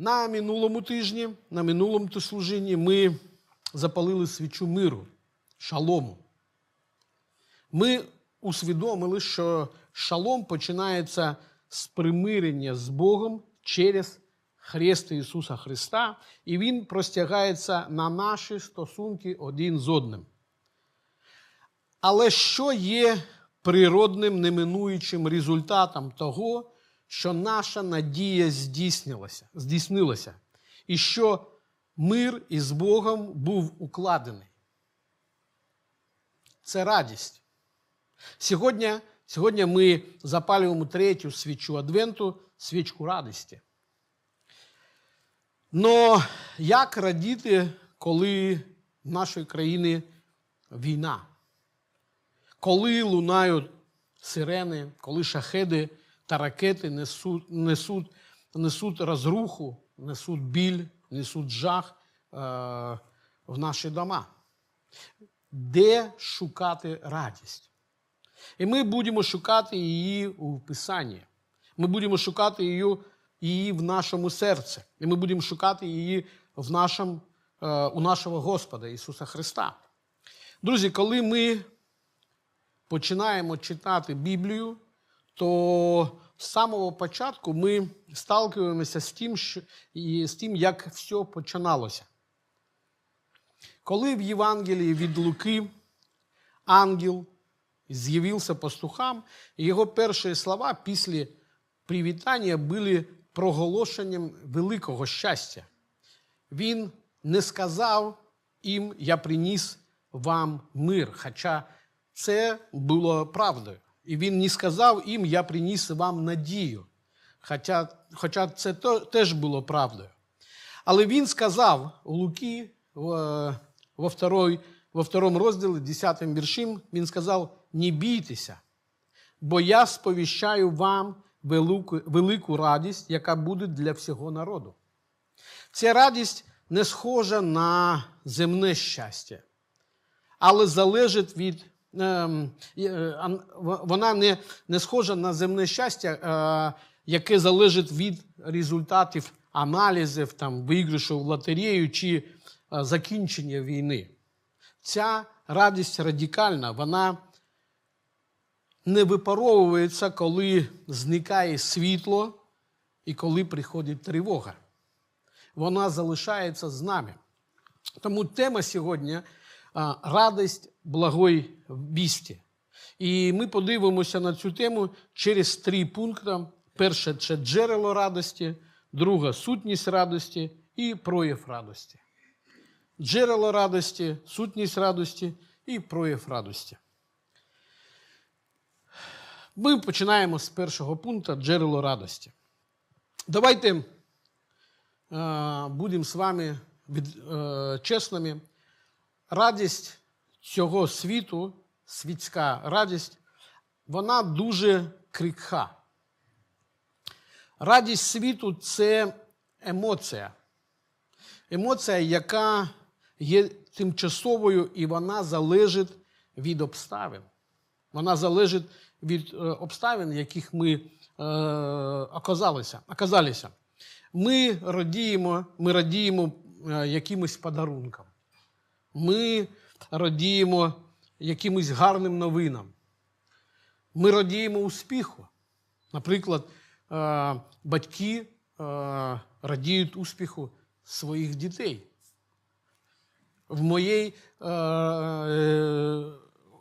На минулому тижні, на минулому служінні ми запалили свічу миру, шалому. Ми усвідомили, що шалом починається з примирення з Богом через Хрест Ісуса Христа, і Він простягається на наші стосунки один з одним. Але що є природним неминуючим результатом того, що наша надія здійснилася, здійснилася, і що мир із Богом був укладений? Це радість. Сьогодні, сьогодні ми запалюємо третю свічу Адвенту, свічку радості. Но як радіти, коли в нашої країни війна? Коли лунають сирени, коли шахеди та ракети несуть, несуть, несуть розруху, несуть біль, несуть жах е, в наші дома? Де шукати радість? І ми будемо шукати її у Писанні. Ми будемо шукати її, її в нашому серці. І ми будемо шукати її в нашому, е, у нашого Господа Ісуса Христа. Друзі, коли ми починаємо читати Біблію, то з самого початку ми сталкуємося з тим, що, і з тим, як все починалося. Коли в Євангелії від Луки ангел з'явився пастухам, його перші слова після привітання були проголошенням великого щастя. Він не сказав їм, я приніс вам мир, хоча це було правдою. І він не сказав їм, я приніс вам надію, хоча, хоча це теж було правдою. Але він сказав у Луки во, второй, во второму розділі, 10 віршим, він сказав: не бійтеся, бо я сповіщаю вам велику, велику радість, яка буде для всього народу. Ця радість не схожа на земне щастя, але залежить від. Ем, е, Вона не, не схожа на земне щастя, е, яке залежить від результатів аналізів, там, виграшу в лотерею чи е, закінчення війни. Ця радість радикальна, вона не випаровується, коли зникає світло і коли приходить тривога. Вона залишається з нами. Тому тема сьогодні радість благої вісті. І ми подивимося на цю тему через три пункти. Перше це джерело радості, друге сутність радості і прояв радості. Джерело радості, сутність радості і прояв радості. Ми починаємо з першого пункту джерело радості. Давайте будемо з вами е, чесними. Радість цього світу, світська радість, вона дуже крикха. Радість світу це емоція. Емоція, яка є тимчасовою і вона залежить від обставин. Вона залежить від е, обставин, яких ми е, оказалися, оказалися. Ми радіємо, ми радіємо е, якимось подарункам. Ми радіємо якимось гарним новинам. Ми радіємо успіху. Наприклад, е, батьки е, радіють успіху своїх дітей. В моїй, е,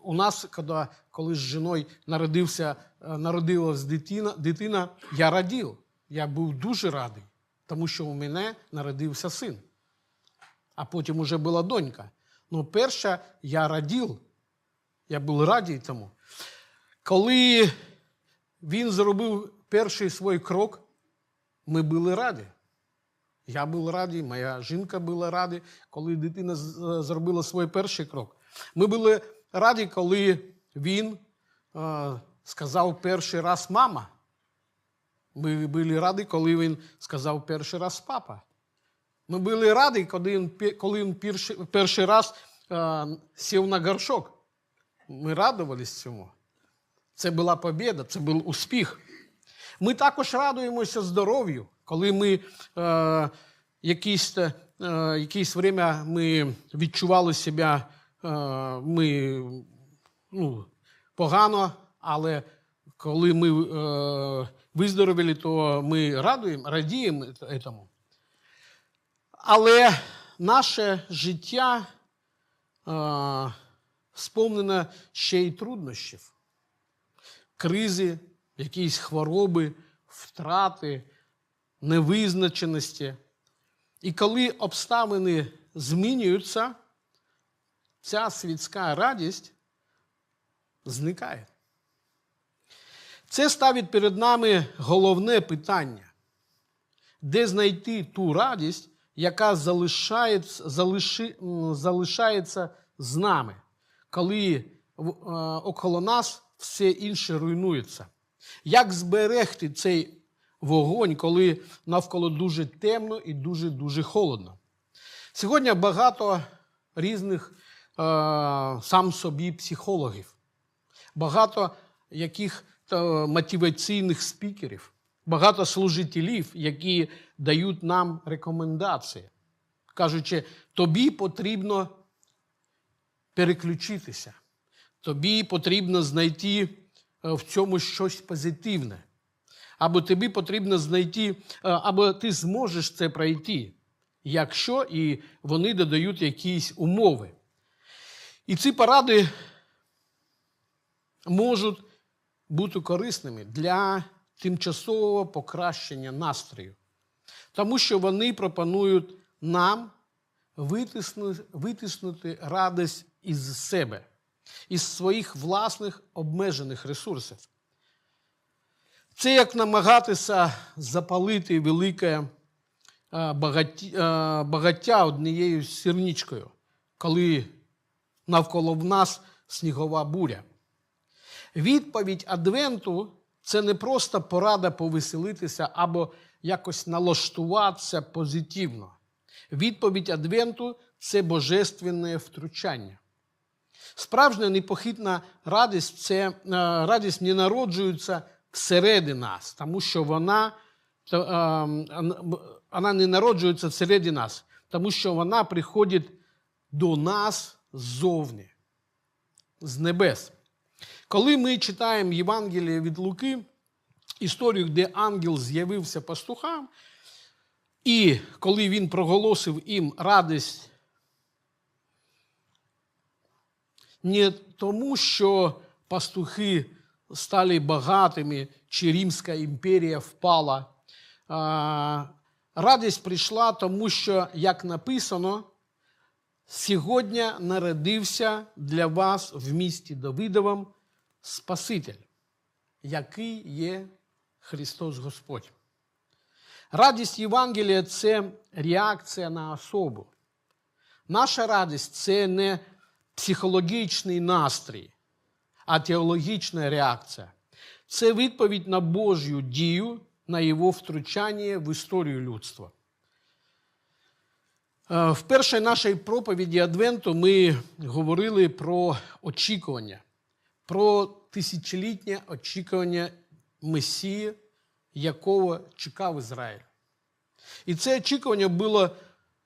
у нас, коли, коли з жіною народився, народилась дитина, дитина, я радів. Я був дуже радий, тому що у мене народився син. А потім уже була донька. Ну, перша я радів. Я був радий тому. Коли він зробив перший свій крок, ми були раді. Я був радий, моя жінка була рада, коли дитина зробила свій перший крок. Ми були раді, коли він е, сказав перший раз мама. Ми були раді, коли він сказав перший раз папа. Ми були раді, коли він, коли він перший, перший раз е, сів на горшок. Ми радувались цьому. Це була побіда, це був успіх. Ми також радуємося здоров'ю, коли ми е, якісь, е, якесь время ми відчували себе е, ми, ну, погано, але коли ми е, виздоровіли, то ми радуємо, радіємо цьому. Але наше життя е, сповнене ще й труднощів, кризи, якісь хвороби, втрати, невизначеності. І коли обставини змінюються, ця світська радість зникає. Це ставить перед нами головне питання, де знайти ту радість, яка залишається, залиши, залишається з нами, коли е, около нас все інше руйнується. Як зберегти цей вогонь, коли навколо дуже темно і дуже-дуже холодно? Сьогодні багато різних е, сам собі психологів, багато яких е, мотиваційних спікерів, багато служителів, які дають нам рекомендації, кажучи, тобі потрібно переключитися, тобі потрібно знайти е, в цьому щось позитивне. Або тобі потрібно знайти, е, або ти зможеш це пройти, якщо і вони додають якісь умови. І ці поради можуть бути корисними для тимчасового покращення настрою, тому що вони пропонують нам витиснути, радість із себе, із своїх власних обмежених ресурсів. Це як намагатися запалити велике е, е, багаття однією сірничкою, коли навколо в нас снігова буря. Відповідь Адвенту це не просто порада повеселитися або якось налаштуватися позитивно. Відповідь Адвенту це божественне втручання. Справжня непохитна радість це е, радість не народжується всередині нас, тому що вона, е, вона не народжується всередині нас, тому що вона приходить до нас ззовні, з небес. Коли ми читаємо Євангеліє від Луки, історію, де ангел з'явився пастухам, і коли він проголосив їм радість не тому, що пастухи стали багатими, чи Римська імперія впала. Радість прийшла, тому що, як написано, сьогодні народився для вас в місті Давидовому Спаситель, який є Христос Господь. Радість Євангелія це реакція на особу. Наша радість це не психологічний настрій, а теологічна реакція. Це відповідь на Божю дію, на його втручання в історію людства. Е, В першій нашій проповіді Адвенту ми говорили про очікування, про тисячолітнє очікування Месії, якого чекав Ізраїль. І це очікування було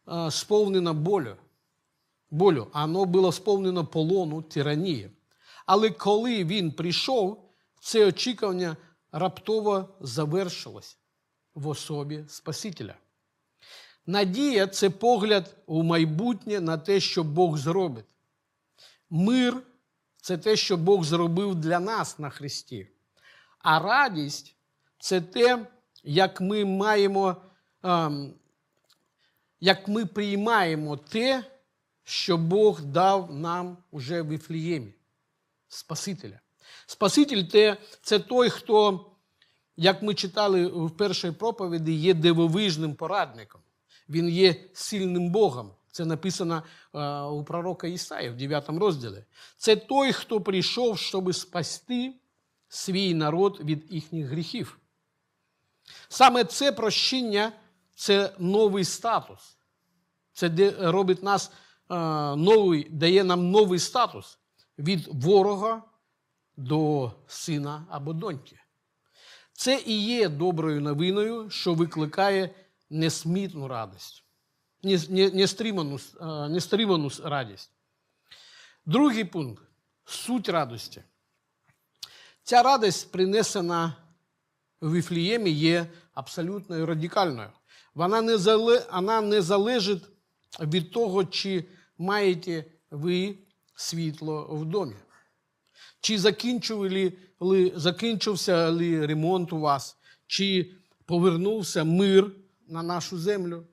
е, сповнено болю. болю, воно було сповнено полону тиранії. Але коли він прийшов, це очікування раптово завершилось в особі Спасителя. Надія це погляд у майбутнє на те, що Бог зробить. Мир це те, що Бог зробив для нас на Христі. А радість це те, як ми маємо, ем, як ми приймаємо те, що Бог дав нам уже в Вифліємі. Спасителя. Спаситель те- це той, хто, як ми читали в першій проповіді, є дивовижним порадником. Він є сильним Богом. Це написано е, у пророка Ісаї в 9 розділі. Це той, хто прийшов, щоб спасти свій народ від їхніх гріхів. Саме це прощення це новий статус. Це робить нас е, новий, дає нам новий статус від ворога до сина або доньки. Це і є доброю новиною, що викликає несмітну радість, нестриману, нестриману радість. Другий пункт суть радості. Ця радість, принесена в Віфліємі, є абсолютно радикальною. Вона не, зале, вона не залежить від того, чи маєте ви світло в домі. Чи закінчували, ли- закінчився ли ремонт у вас, чи повернувся мир на нашу землю.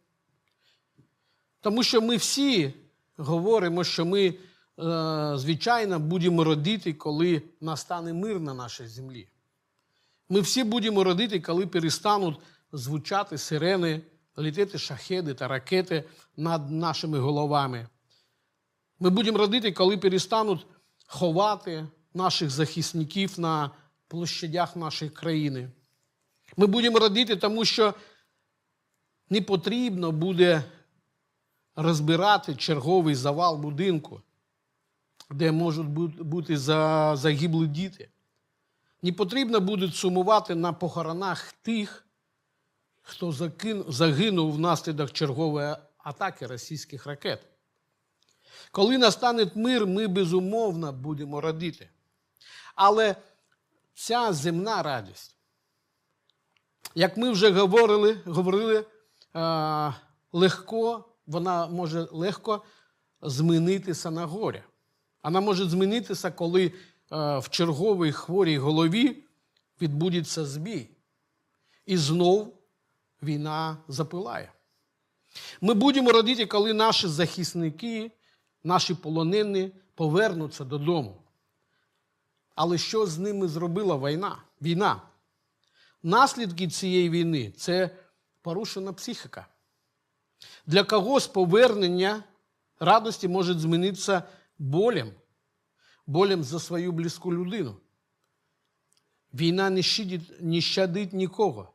Тому що ми всі говоримо, що ми, е, звичайно, будемо родити, коли настане мир на нашій землі. Ми всі будемо родити, коли перестануть звучати сирени, літати шахеди та ракети над нашими головами. Ми будемо родити, коли перестануть ховати наших захисників на площадях нашої країни. Ми будемо родити, тому що не потрібно буде розбирати черговий завал будинку, де можуть бути за- загиблі діти. Не потрібно буде сумувати на похоронах тих, хто загинув внаслідок чергової атаки російських ракет. Коли настане мир, ми безумовно будемо радіти. Але ця земна радість, як ми вже говорили, говорили е, легко, вона може легко змінитися на горя. Вона може змінитися, коли е, в черговій хворій голові відбудеться збій. І знов війна запилає. Ми будемо радіти, коли наші захисники, наші полонені повернуться додому. Але що з ними зробила війна? війна? Наслідки цієї війни це порушена психіка. Для когось повернення радості може змінитися болем, болем за свою близьку людину. Війна не щадить, не щадить нікого.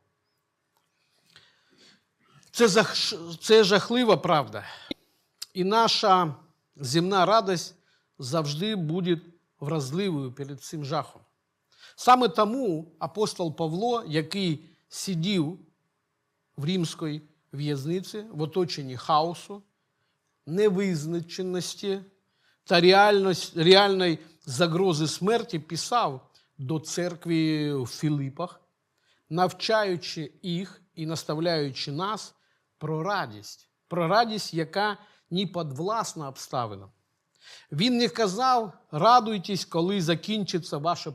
Це, зах- це жахлива правда. І наша земна радість завжди буде вразливою перед цим жахом. Саме тому апостол Павло, який сидів в римській в'язниці в оточенні хаосу, невизначеності та реальної загрози смерті, писав до церкви в Філипах, навчаючи їх і наставляючи нас про радість, про радість, яка не підвласна обставинам. Він не казав, радуйтесь, коли закінчиться ваше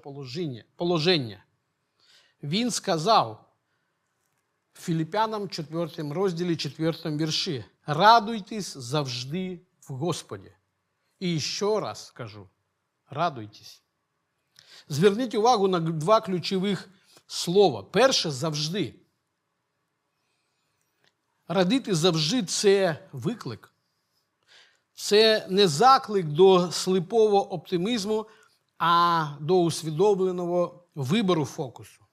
положення. Він сказав Філіпянам 4 розділі 4 вірші: радуйтесь завжди в Господі. І ще раз скажу: радуйтесь. Зверніть увагу на два ключових слова. Перше завжди. Радити завжди це виклик. Це не заклик до сліпого оптимізму, а до усвідомленого вибору фокусу.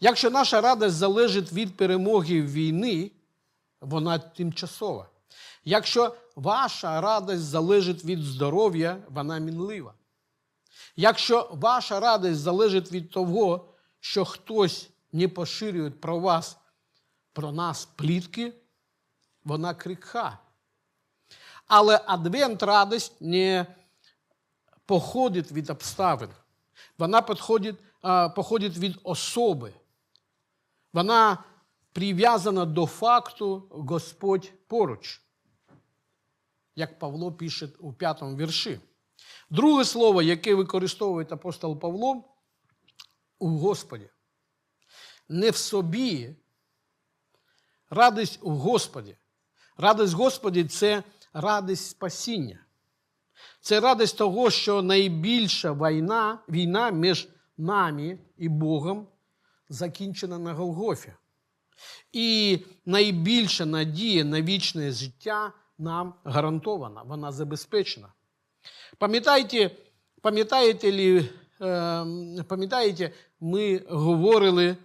Якщо наша радість залежить від перемоги війни, вона тимчасова. Якщо ваша радість залежить від здоров'я, вона мінлива. Якщо ваша радість залежить від того, що хтось не поширює про вас, про нас плітки, вона крикха. Але адвент радість не походить від обставин. Вона походить, від особи. Вона прив'язана до факту Господь поруч, як Павло пише у п'ятому вірші. Друге слово, яке використовує апостол Павло у Господі. Не в собі, радість у Господі. Радість Господі це радість спасіння. Це радість того, що найбільша війна, війна між нами і Богом закінчена на Голгофі. І найбільша надія на вічне життя нам гарантована, вона забезпечена. Пам'ятаєте, пам'ятаєте, лі, е, пам'ятаєте, ми говорили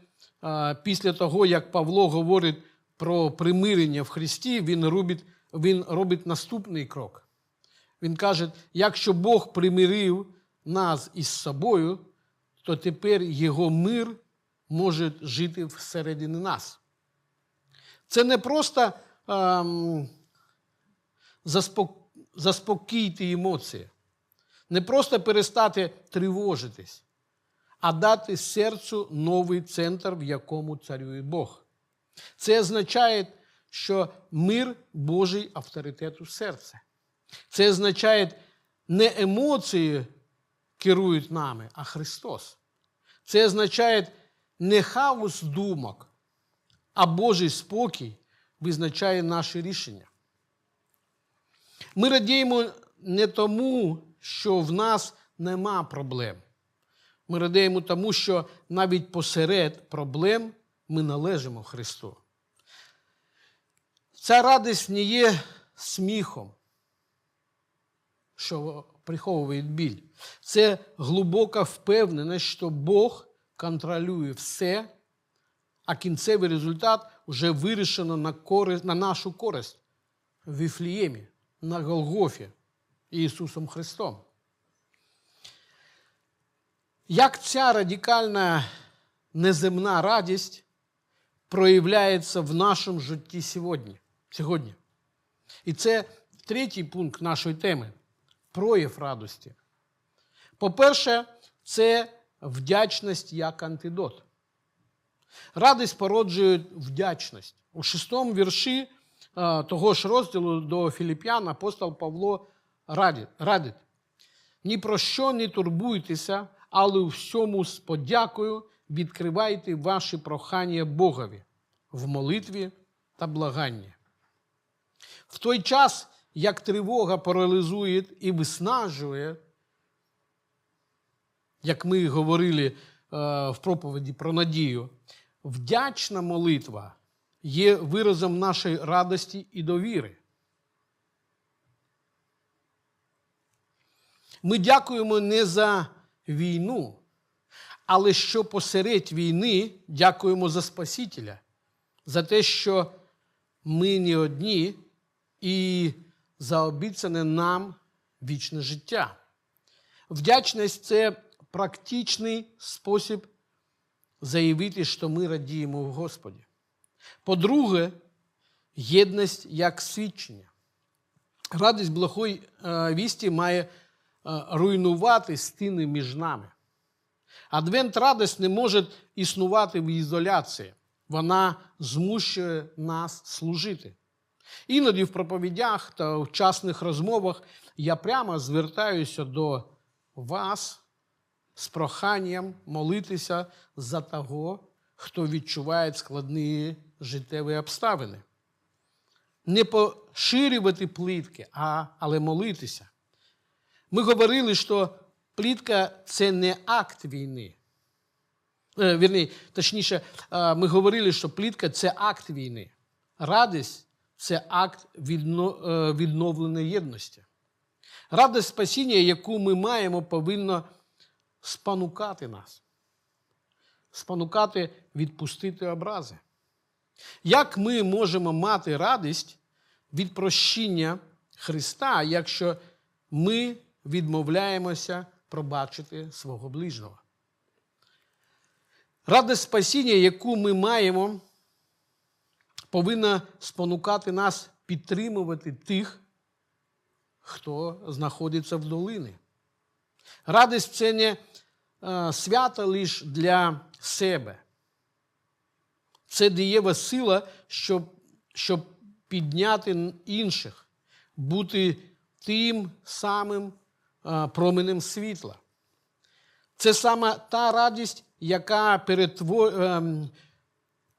е, після того, як Павло говорить про примирення в Христі, він робить, він робить наступний крок. Він каже: якщо Бог примирив нас із собою, то тепер його мир може жити всередині нас. Це не просто ем, заспок... заспокійти емоції, не просто перестати тривожитись, а дати серцю новий центр, в якому царює Бог. Це означає, що мир Божий авторитет у серце. Це означає, не емоції керують нами, а Христос. Це означає не хаос думок, а Божий спокій визначає наші рішення. Ми радіємо не тому, що в нас нема проблем. Ми радіємо тому, що навіть посеред проблем ми належимо Христу. Ця радість не є сміхом, що приховує біль. Це глибока впевненість, що Бог контролює все, а кінцевий результат вже вирішено на, користь, на нашу користь в Віфліємі, на Голгофі Ісусом Христом. Як ця радикальна неземна радість проявляється в нашому житті сьогодні? сьогодні? І це третій пункт нашої теми прояв радості. По-перше, це вдячність як антидот. Радість породжує вдячність. У шостому вірші того ж розділу до Філіп'ян апостол Павло радить: ні про що не турбуйтеся, але у всьому з подякою відкривайте ваші прохання Богові в молитві та благанні. В той час, як тривога паралізує і виснажує, як ми говорили е, в проповіді про надію, вдячна молитва є виразом нашої радості і довіри. Ми дякуємо не за війну, але що посеред війни дякуємо за Спасителя, за те, що ми не одні і за обіцяне нам вічне життя. Вдячність це практичний спосіб заявити, що ми радіємо в Господі. По-друге, єдність як свідчення. Радість благої е, вісті має е, руйнувати стіни між нами. Адвент радість не може існувати в ізоляції. Вона змушує нас служити. Іноді в проповідях та в частних розмовах я прямо звертаюся до вас з проханням молитися за того, хто відчуває складні життєві обставини. Не поширювати плітки, а, але молитися. Ми говорили, що плітка це не акт війни. Е, вірні, точніше, е, ми говорили, що плітка це акт війни. Радість це акт е, відновленої єдності. Радість спасіння, яку ми маємо, повинна спонукати нас, спонукати відпустити образи. Як ми можемо мати радість від прощення Христа, якщо ми відмовляємося пробачити свого ближнього? Радість спасіння, яку ми маємо, повинна спонукати нас підтримувати тих, хто знаходиться в долині. Радість це не е, свято лише для себе. Це дієва сила, щоб щоб підняти інших, бути тим самим е, променем світла. Це саме та радість, яка ем,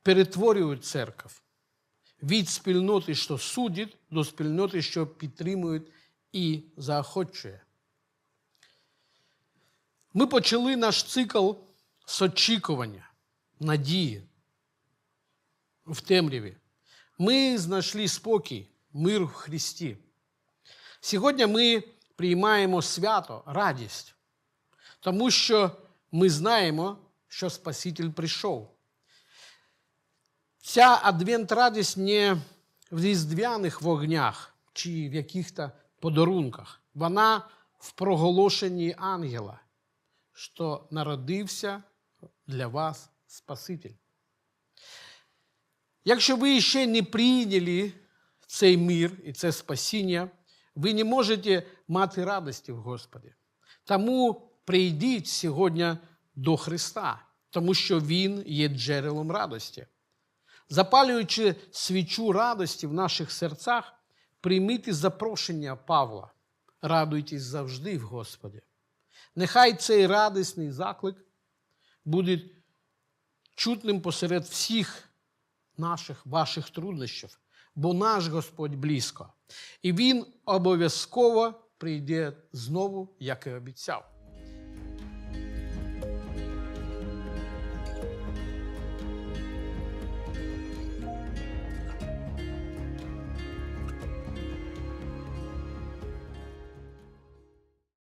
перетворює церкву. Від спільноти, що судить, до спільноти, що підтримує і заохочує. Ми почали наш цикл з очікування, надії в темряві. Ми знайшли спокій, мир в Христі. Сьогодні ми приймаємо свято, радість, тому що ми знаємо, що Спаситель прийшов. Ця адвент радість не в різдвяних вогнях чи в яких-то подарунках. Вона в проголошенні ангела що народився для вас Спаситель. Якщо ви ще не прийняли цей мир і це спасіння, ви не можете мати радості в Господі. Тому прийдіть сьогодні до Христа, тому що Він є джерелом радості. Запалюючи свічу радості в наших серцях, прийміть запрошення Павла. Радуйтесь завжди в Господі. Нехай цей радісний заклик буде чутним посеред всіх наших ваших труднощів, бо наш Господь близько. І Він обов'язково прийде знову, як і обіцяв.